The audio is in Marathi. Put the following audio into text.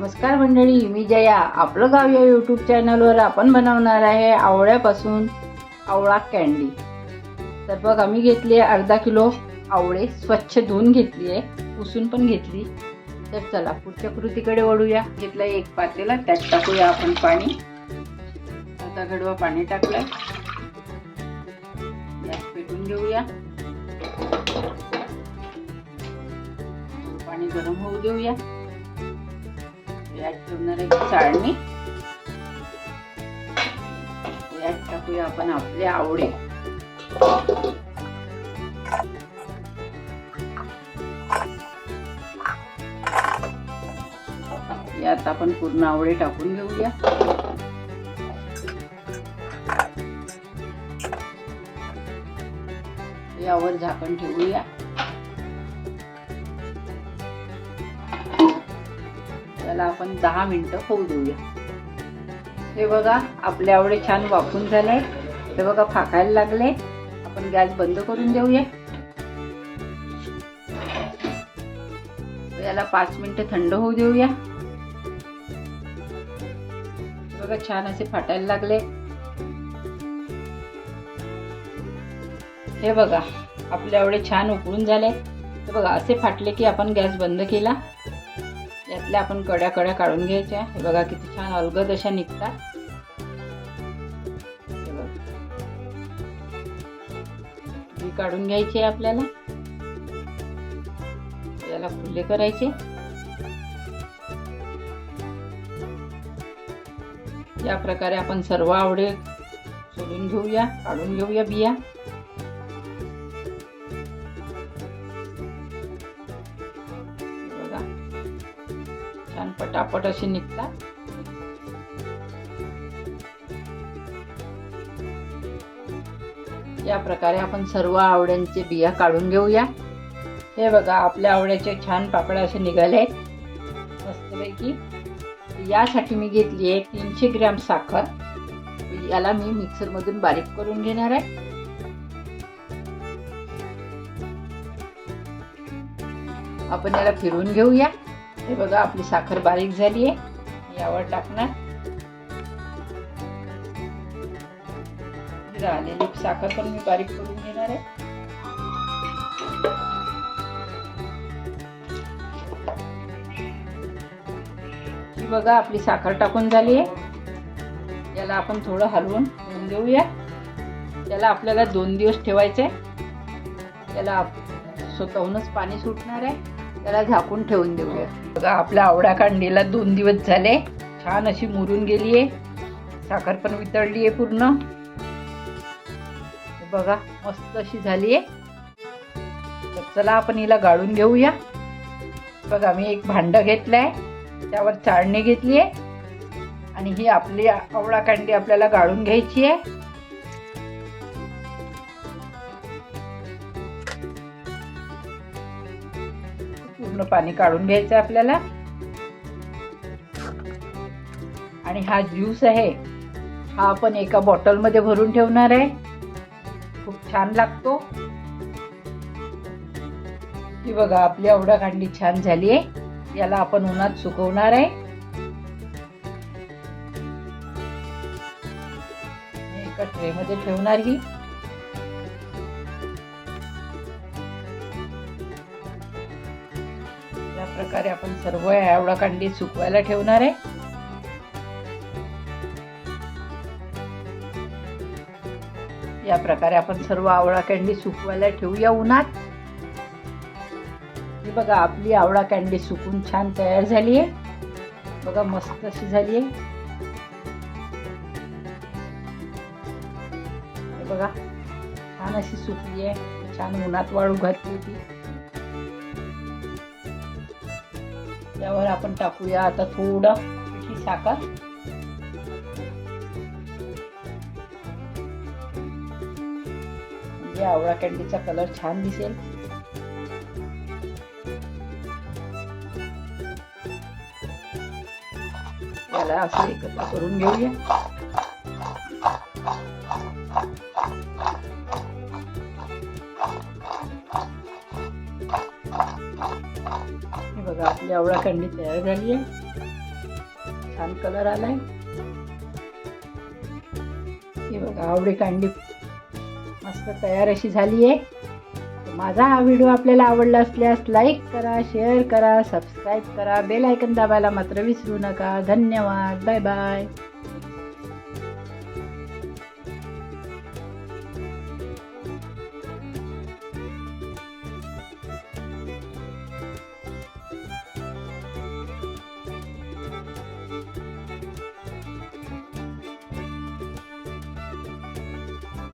नमस्कार मंडळी मी जया. आपलं गाव या यूट्यूब चॅनलवर आपण बनवणार आहे आवळ्यापासून आवळा कँडी तर बघ आम्ही घेतली आहे अर्धा किलो आवळे स्वच्छ धुवून घेतली आहे पुसून पण घेतली. तर चला पुढच्या कृतीकडे वळूया. घेतलं एक पातेला त्यात टाकूया आपण पाणी. आता गडवा पाणी टाकलंय. गॅस पेटून घेऊया. पाणी गरम होऊ देऊया. यात ठेवणार आहे चाळणी. यात टाकूया आपण आपले आवडे. यात आपण पूर्ण आवडे टाकून घेऊया. यावर झाकण ठेवूया. त्याला आपण दहा मिनिटं होऊ देऊया. हे बघा आपले आवडे छान वाफून झाले. हे बघा फाकायला लागले. आपण गॅस बंद करून देऊया. याला पाच मिनिटं थंड होऊ देऊया. बघा छान असे फाटायला लागले. हे बघा आपले आवडे छान उकळून झाले. तर बघा असे फाटले की आपण गॅस बंद केला. यातल्या आपण कड्या कड्या काढून घ्यायच्या. हे बघा किती छान अलगद अशा निघतात. ही काढून घ्यायची आहे आपल्याला. याला फुले करायचे. या प्रकारे आपण सर्व आवडे सोलून घेऊया काढून घेऊया बिया. पटापट असे निघतात. या प्रकारे आपण सर्व आवड्यांचे बिया काढून घेऊया. हे बघा आपल्या आवड्याचे छान पापड्या असे निघाले आहेत मस्तपैकी. यासाठी मी घेतली आहे तीनशे ग्रॅम साखर. याला मी मिक्सरमधून बारीक करून घेणार आहे. आपण याला फिरून घेऊया. हे बघा आपली साखर बारीक झाली आहे. यावर टाकणार राहिलेली साखर पण मी बारीक करून घेणार आहे. बघा आपली साखर टाकून झाली आहे. याला आपण थोडं हलवून ठेवून देऊया. त्याला आपल्याला दोन दिवस ठेवायचे त्याला स्वतःहूनच पाणी सुटणार आहे. त्याला झाकून ठेवून देऊया. बघा आपल्या आवडा कांडीला दोन दिवस झाले. छान अशी मुरून गेली आहे साखर पण वितळली आहे पूर्ण बघा मस्त अशी झाली आहे तर चला आपण हिला गाळून घेऊया. बघा मी एक भांडं घेतलं आहे त्यावर चाळणी घेतली आहे आणि ही आपली आवळा कांडी आपल्याला गाळून घ्यायची आहे पूर्ण पाणी काढून घ्यायचं आपल्याला. आणि हा ज्यूस आहे हा आपण एका बॉटलमध्ये भरून ठेवणार आहे. खूप छान लागतो. ही बघा आपली आवडा कांडी छान झाली आहे. याला आपण उन्हात सुकवणार आहे. एका ट्रे मध्ये ठेवणार ही. प्रकारे आपण सर्व एवढा कांडी सुकवायला ठेवणार आहे. या प्रकारे आपण सर्व आवळा कँडी सुकवायला ठेवूया उन्हात. ही बघा आपली आवळा कँडी सुकून छान तयार झाली आहे. बघा मस्त अशी झाली आहे. बघा छान अशी सुकली आहे. छान उन्हात वाळू घातली होती. यावर आपण टाकूया. आता थोडा पिठी साखर. म्हणजे आवळा कॅन्डीचा कलर छान दिसेल. याला असं एकत्र करून घेऊया. बघा आपली आवळा कँडी तयार झाली आहे. छान कलर आलाय. हे बघा आवडी कांडी मस्त तयार अशी झाली आहे. माझा हा व्हिडिओ आपल्याला आवडला असल्यास लाईक करा शेअर करा सबस्क्राईब करा. बेल आयकन दाबायला मात्र विसरू नका. धन्यवाद. Bye bye